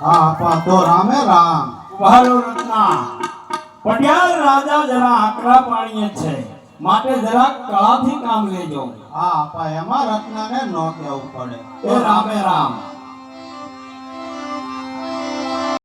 હા આપા તો રામે રામ. વાલો રત્ના. પટિયાલ રાજા જરા આકરા પાણીએ છે. માટે જરા કળાથી કામ લેજો. હા આપા એમાં રત્નને ન કહેવું પડે. એ રામે રામ.